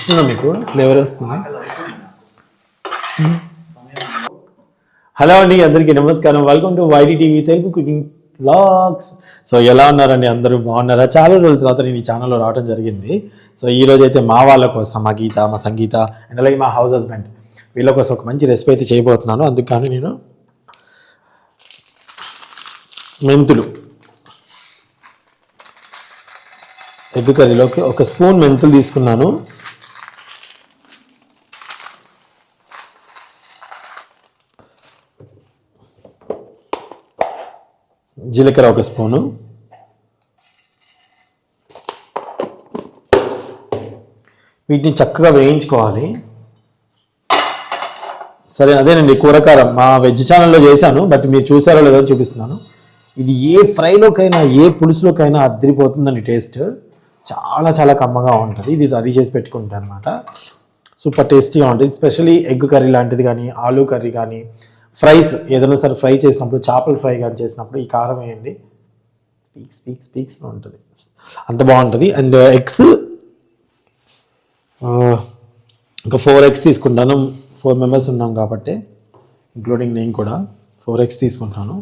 వస్తుందా మీకు? ఫ్లేవర్ వస్తుందా? హలో అండి అందరికీ నమస్కారం. Welcome to Y D TV Telugu cooking blogs so ఎలా ఉన్నారండి? అందరూ బాగున్నారా? చాలా రోజుల తర్వాత నేను ఈ ఛానల్లో రావడం జరిగింది. సో ఈ రోజు అయితే మా వాళ్ళ కోసం మా గీత మా సంగీత అండ్ అలాగే మా హౌస్ హస్బెండ్ వీళ్ళ కోసం ఒక మంచి రెసిపీ అయితే చేయబోతున్నాను. అందుకని నేను మెంతులు. ఎగ్ కర్రీలోకి ఒక స్పూన్ మెంతులు తీసుకున్నాను. జీలకర్ర ఒక స్పూను. వీటిని చక్కగా వేయించుకోవాలి. సరే అదేనండి కూరకారం మా వెజ్ ఛానల్లో చేశాను బట్ మీరు చూసారో లేదో చూపిస్తున్నాను. ఇది ఏ ఫ్రైలోకైనా ఏ పులుసులోకైనా అద్దరిపోతుందండి టేస్ట్. చాలా చాలా కమ్మగా ఉంటుంది. ఇది రెడీ చేసి పెట్టుకుంటాను అనమాట సూపర్ టేస్టీగా ఉంటుంది. స్పెషలీ ఎగ్ కర్రీ లాంటిది కానీ ఆలూ కర్రీ కానీ ఫ్రైస్ ఏదైనా సరే ఫ్రై చేసినప్పుడు చేపల ఫ్రై కానీ చేసినప్పుడు ఈ కారం వేయండి. పీక్స్ స్పీక్స్ పీక్స్ ఉంటుంది. అంత బాగుంటుంది. అండ్ ఎగ్స్ ఇంకా ఫోర్ ఎగ్స్ తీసుకుంటాను. ఫోర్ మెంబర్స్ ఉన్నాం కాబట్టి ఇంక్లూడింగ్ నేను కూడా ఫోర్ ఎగ్స్ తీసుకుంటాను.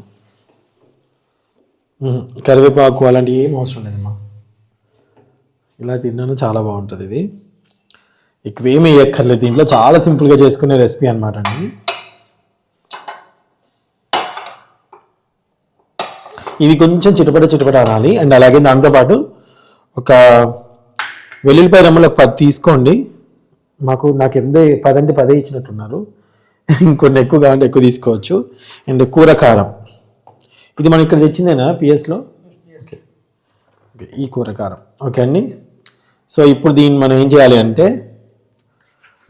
కరివేపాకు అలాంటివి ఏం అవసరం లేదమ్మా. ఇలా తిన్నాను చాలా బాగుంటుంది ఇది. ఎక్కువేమీ వేయక్కర్లేదు. దీంట్లో చాలా సింపుల్గా చేసుకునే రెసిపీ అనమాట అండి ఇవి కొంచెం చిటపట చిటపట అనాలి. అండ్ అలాగే దాంతోపాటు ఒక వెల్లుల్లిపాయ రమ్మలు ఒక పది తీసుకోండి. మాకు నాకు ఎందే పదంటే పదే ఇచ్చినట్టున్నారు. ఇంకొన్ని ఎక్కువ కావాలంటే ఎక్కువ తీసుకోవచ్చు. అండ్ కూర కారం. ఇది మనం ఇక్కడ తెచ్చిందేనా పిఎస్లో. ఓకే. ఓకే ఈ కూర కారం. ఓకే అండి. సో ఇప్పుడు దీన్ని మనం ఏం చేయాలి అంటే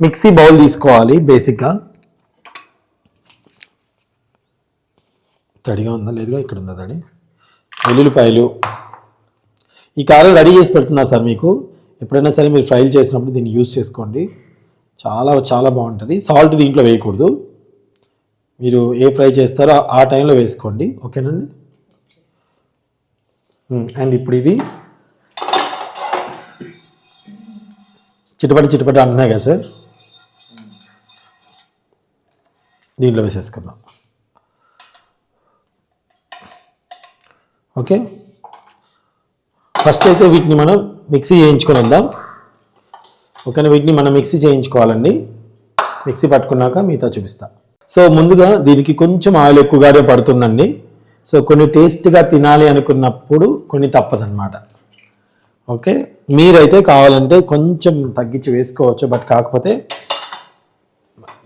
మిక్సీ బౌల్ తీసుకోవాలి బేసిక్గా. తడిగా ఉందా? లేదుగా ఇక్కడ ఉందా తడి? వెల్లుల్లిపాయలు ఈ కారం రెడీ చేసి పెడుతున్నా సార్ మీకు. ఎప్పుడైనా సరే మీరు ఫ్రైలు చేసినప్పుడు దీన్ని యూజ్ చేసుకోండి. చాలా చాలా బాగుంటుంది. సాల్ట్ దీంట్లో వేయకూడదు. మీరు ఏ ఫ్రై చేస్తారో ఆ- టైంలో వేసుకోండి. ఓకేనండి? Hmm, అండ్ ఇప్పుడు ఇవి. చిటపటి చిటపటి అంటున్నాయి కదా సార్. దీంట్లో వేసేసుకుందాం. ఓకే? ఫస్ట్ అయితే వీటిని మనం మిక్సీ చేయించుకొని వద్దాం ఓకేనా? వీటిని మనం మిక్సీ చేయించుకోవాలండి. మిక్సీ పట్టుకున్నాక మిగతా చూపిస్తా. సో ముందుగా దీనికి కొంచెం ఆయిల్ ఎక్కువగానే పడుతుందండి. సో కొన్ని టేస్ట్గా తినాలి అనుకున్నప్పుడు కొన్ని తప్పదన్నమాట. ఓకే? మీరైతే కావాలంటే కొంచెం తగ్గించి వేసుకోవచ్చు. బట్ కాకపోతే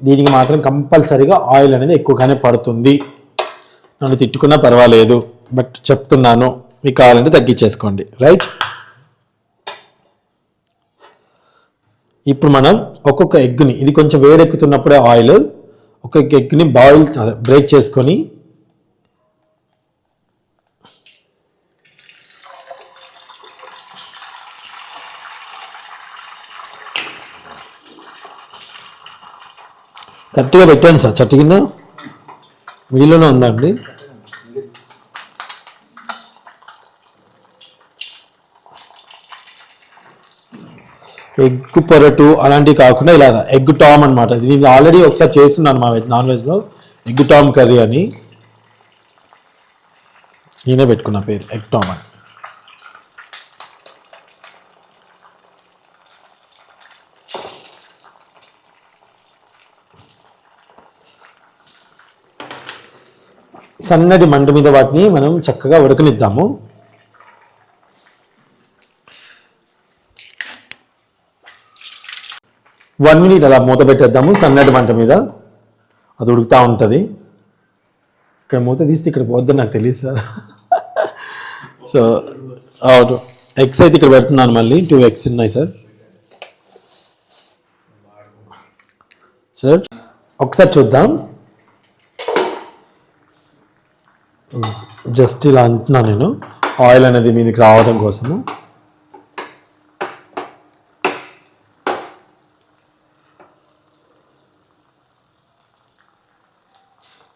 దీనికి మాత్రం కంపల్సరీగా ఆయిల్ అనేది ఎక్కువగానే పడుతుంది. నన్ను తిట్టుకున్నా పర్వాలేదు. బట్ చెప్తున్నాను మీకు కావాలంటే తగ్గించేసుకోండి. రైట్ ఇప్పుడు మనం ఒక్కొక్క ఎగ్ని ఇది కొంచెం వేడెక్కుతున్నప్పుడే ఆయిల్ ఒక్కొక్క ఎగ్ని బాయిల్ బ్రేక్ చేసుకొని కరెక్ట్గా పెట్టాను సార్. చట్టు కింద? మిడిల్లోనే ఉందండి. ఎగ్ పొరటు అలాంటివి కాకుండా ఇలాగ ఎగ్ టామ్ అనమాట నేను ఆల్రెడీ ఒకసారి చేస్తున్నాను మా నాన్ వెజ్లో. ఎగ్ టామ్ కర్రీ అని. నేనే పెట్టుకున్న పేరు ఎగ్ టామ్ అని. సన్నటి మంట మీద వాటిని మనం చక్కగా ఉడకనిద్దాము. వన్ మినిట్ అలా మూత పెట్టేద్దాము. సన్నటి మంట మీద. అది ఉడుకుతూ ఉంటుంది. ఇక్కడ మూత తీస్తే ఇక్కడ పోద్దని నాకు తెలియదు సార్. సో అవును. ఎగ్స్ అయితే ఇక్కడ పెడుతున్నాను మళ్ళీ. టూ ఎగ్స్ ఉన్నాయి సార్. సార్ ఒకసారి చూద్దాం. జస్ట్ ఇలా అంటున్నాను నేను. ఆయిల్ అనేది మీదకి రావడం కోసము.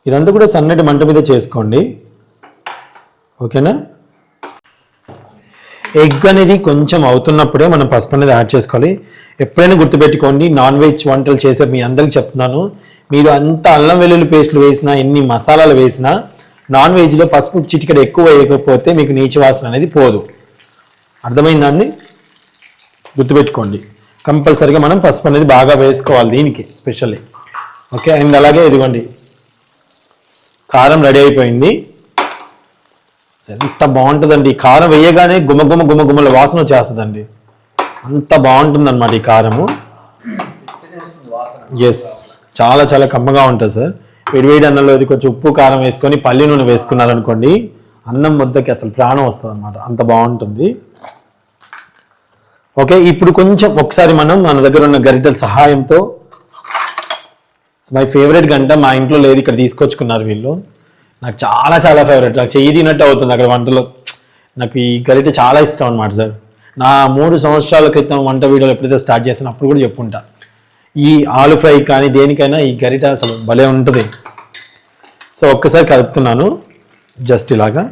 ఇదంతా కూడా సన్నటి మంట మీద చేసుకోండి. ఓకేనా? ఎగ్ అనేది కొంచెం అవుతున్నప్పుడే మనం పసుపు అనేది యాడ్ చేసుకోవాలి. ఎప్పుడైనా గుర్తుపెట్టుకోండి నాన్ వెజ్ వంటలు చేసే మీ అందరికి చెప్తున్నాను. మీరు అంత అల్లం వెల్లుల్లి పేస్ట్లు వేసినా ఎన్ని మసాలాలు వేసినా నాన్ వెజ్లో పసుపు చిటికడ ఎక్కువ వేయకపోతే మీకు నీచు వాసన అనేది పోదు. అర్థమైందండి గుర్తుపెట్టుకోండి. కంపల్సరిగా మనం పసుపు అనేది బాగా వేసుకోవాలి దీనికి స్పెషల్లీ. ఓకే అండ్ అలాగే ఇదిగోండి. కారం రెడీ అయిపోయింది. ఎంత బాగుంటుందండి. ఈ కారం వేయగానే గుమగుమ గుమగుమల వాసన వచ్చేస్తుందండి. అంత బాగుంటుంది అనమాట ఈ కారము. ఎస్ చాలా చాలా కమ్మగా ఉంటుంది సార్. వేడివేడి అన్నంలో ఇది కొంచెం ఉప్పు కారం వేసుకొని పల్లి నూనె వేసుకున్నారనుకోండి అన్నం ముద్దకి అసలు ప్రాణం వస్తుంది అనమాట అంత బాగుంటుంది. ఓకే ఇప్పుడు కొంచెం ఒకసారి మనం మన దగ్గర ఉన్న గరిటెల సహాయంతో మై ఫేవరెట్ గంట మా ఇంట్లో లేదు ఇక్కడ తీసుకొచ్చుకున్నారు వీళ్ళు. నాకు చాలా చాలా ఫేవరెట్ నాకు చెయ్యి తినట్టు అవుతుంది అక్కడ వంటలో. నాకు ఈ గరిటె చాలా ఇష్టం అనమాట సార్ నా మూడు సంవత్సరాల క్రితం వంట వీడియోలు ఎప్పుడైతే స్టార్ట్ చేసాను అప్పుడు కూడా చెప్పుకుంటా ఈ ఆలు ఫ్రై కానీ దేనికైనా ఈ గరిట అసలు భలే ఉంటుంది. సో ఒక్కసారి కలుపుతున్నాను. జస్ట్ ఇలాగా.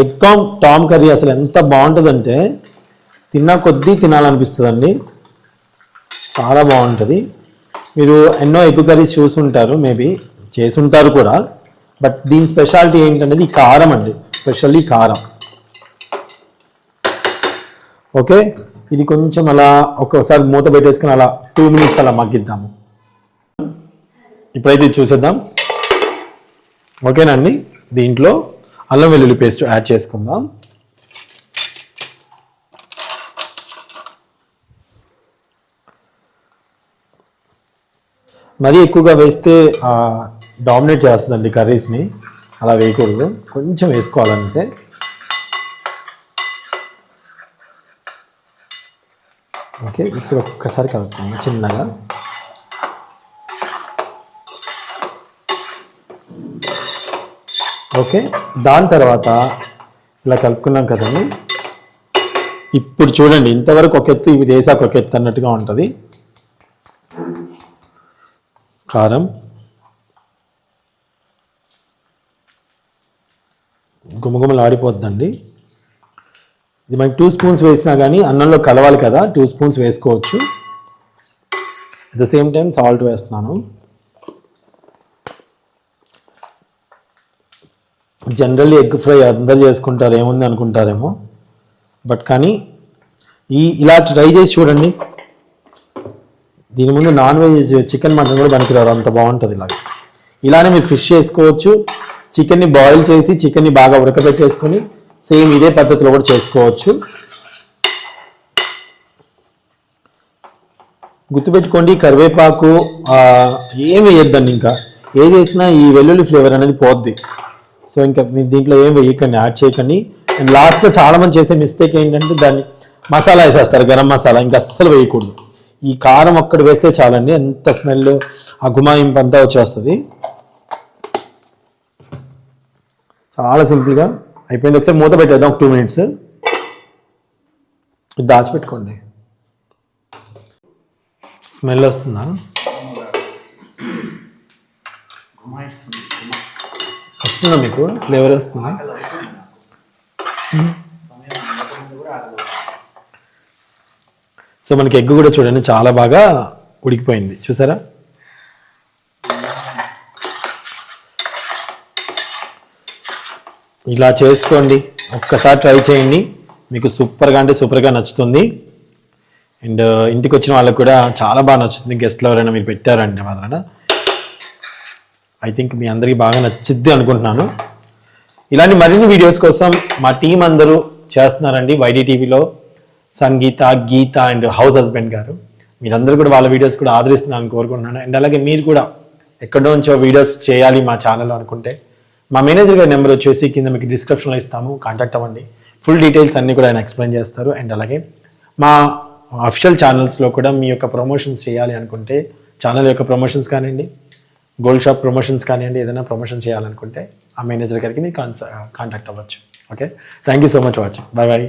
ఎగ్ టామ్ టామ్ కర్రీ అసలు ఎంత బాగుంటుందంటే తిన్నా కొద్దీ తినాలనిపిస్తుందండి. చాలా బాగుంటుంది. మీరు ఎన్నో ఎగ్ కర్రీస్ చూసుంటారు మేబీ చేసుంటారు కూడా. బట్ దీని స్పెషాలిటీ ఏంటనేది కారం అండి. స్పెషల్లీ కారం. ఓకే? ఇది కొంచెం అలా ఒక్కసారి మూత పెట్టేసుకుని అలా టూ మినిట్స్ అలా మగ్గిద్దాము. ఇప్పుడైతే ఇది చూసేద్దాం. ఓకేనండి దీంట్లో అల్లం వెల్లుల్లి పేస్ట్ యాడ్ చేసుకుందాం. మరీ ఎక్కువగా వేస్తే డామినేట్ చేస్తుందండి కర్రీస్ని. అలా వేయకూడదు. కొంచెం వేసుకోవాలంతే. ఓకే ఇప్పుడు ఒక్కసారి కలుపుతాము చిన్నగా. ఓకే? దాని తర్వాత ఇలా కలుపుకున్నాం కదండి. ఇప్పుడు చూడండి ఇంతవరకు ఒక ఎత్తు ఇవి వేసాక ఒక ఎత్తు అన్నట్టుగా ఉంటుంది. కారం. గుమగుమలు ఆరిపోద్దండి. ఇది మనకి టూ స్పూన్స్ వేసినా కానీ అన్నంలో కలవాలి కదా టూ స్పూన్స్ వేసుకోవచ్చు. At the same time salt వేస్తున్నాను. జనరల్లీ ఎగ్ ఫ్రై అందరు చేసుకుంటారు ఏముంది అనుకుంటారేమో. బట్ కానీ ఈ ఇలా ట్రై చేసి చూడండి. దీని ముందు నాన్ వెజ్ చికెన్ మటన్ కూడా పనికిరాదు అంత బాగుంటుంది ఇలాగ. ఇలానే మీరు ఫిష్ చేసుకోవచ్చు. చికెన్ని బాయిల్ చేసి చికెన్ని బాగా ఉడకబెట్టేసుకొని సేమ్ ఇదే పద్ధతిలో కూడా చేసుకోవచ్చు. గుర్తుపెట్టుకోండి కరివేపాకు ఏం వేయొద్దండి ఇంకా. ఏది వేసినా ఈ వెల్లుల్లి ఫ్లేవర్ అనేది పోద్ది. సో ఇంకా మీరు దీంట్లో ఏం వేయకండి యాడ్ చేయకండి. అండ్ లాస్ట్లో చాలా మంది చేసే మిస్టేక్ ఏంటంటే దాన్ని మసాలా వేసేస్తారు గరం మసాలా. ఇంకా అస్సలు వేయకూడదు. ఈ కారం ఒక్కటి వేస్తే చాలండి ఎంత స్మెల్ ఆ గుమాయింపు అంతా వచ్చేస్తుంది. చాలా సింపుల్గా అయిపోయింది. ఒకసారి మూత పెట్టేద్దాం ఒక టూ మినిట్స్ ఇది దాచిపెట్టుకోండి. స్మెల్ వస్తుందా? వస్తుందా మీకు? ఫ్లేవర్ వస్తుందా? సో మనకి ఎగ్ కూడా చూడండి చాలా బాగా ఉడికిపోయింది. చూసారా? ఇలా చేసుకోండి. ఒక్కసారి ట్రై చేయండి. మీకు సూపర్గా అంటే సూపర్గా నచ్చుతుంది. అండ్ ఇంటికి వచ్చిన వాళ్ళకి కూడా చాలా బాగా నచ్చుతుంది. గెస్ట్లు ఎవరైనా మీరు పెట్టారంటే మాత్రాన. ఐ థింక్ మీ అందరికీ బాగా నచ్చిద్ది అనుకుంటున్నాను. ఇలాంటి మరిన్ని వీడియోస్ కోసం మా టీం అందరూ చేస్తున్నారండి వైడీటీవీలో Sangeetha Geetha and house husband గారు. మీరందరూ కూడా వాళ్ళ వీడియోస్ కూడా ఆదరిస్తున్నారని కోరుకుంటున్నాను. అండ్ అలాగే మీరు కూడా ఎక్కడో నుంచో వీడియోస్ చేయాలి మా ఛానల్లో అనుకుంటే మా మేనేజర్ గారి నెంబర్ వచ్చేసి కింద మీకు డిస్క్రిప్షన్లో ఇస్తాము. కాంటాక్ట్ అవ్వండి. ఫుల్ డీటెయిల్స్ అన్నీ కూడా ఆయన ఎక్స్ప్లెయిన్ చేస్తారు. అండ్ అలాగే మా అఫిషియల్ ఛానల్స్లో కూడా మీ యొక్క ప్రమోషన్స్ చేయాలి అనుకుంటే ఛానల్ యొక్క ప్రమోషన్స్ కానివ్వండి గోల్డ్ షాప్ ప్రమోషన్స్ కానివ్వండి ఏదైనా ప్రమోషన్ చేయాలనుకుంటే ఆ మేనేజర్ గారికి మీరు కాన్స కాంటాక్ట్ అవ్వచ్చు. Okay thank you so much watching bye bye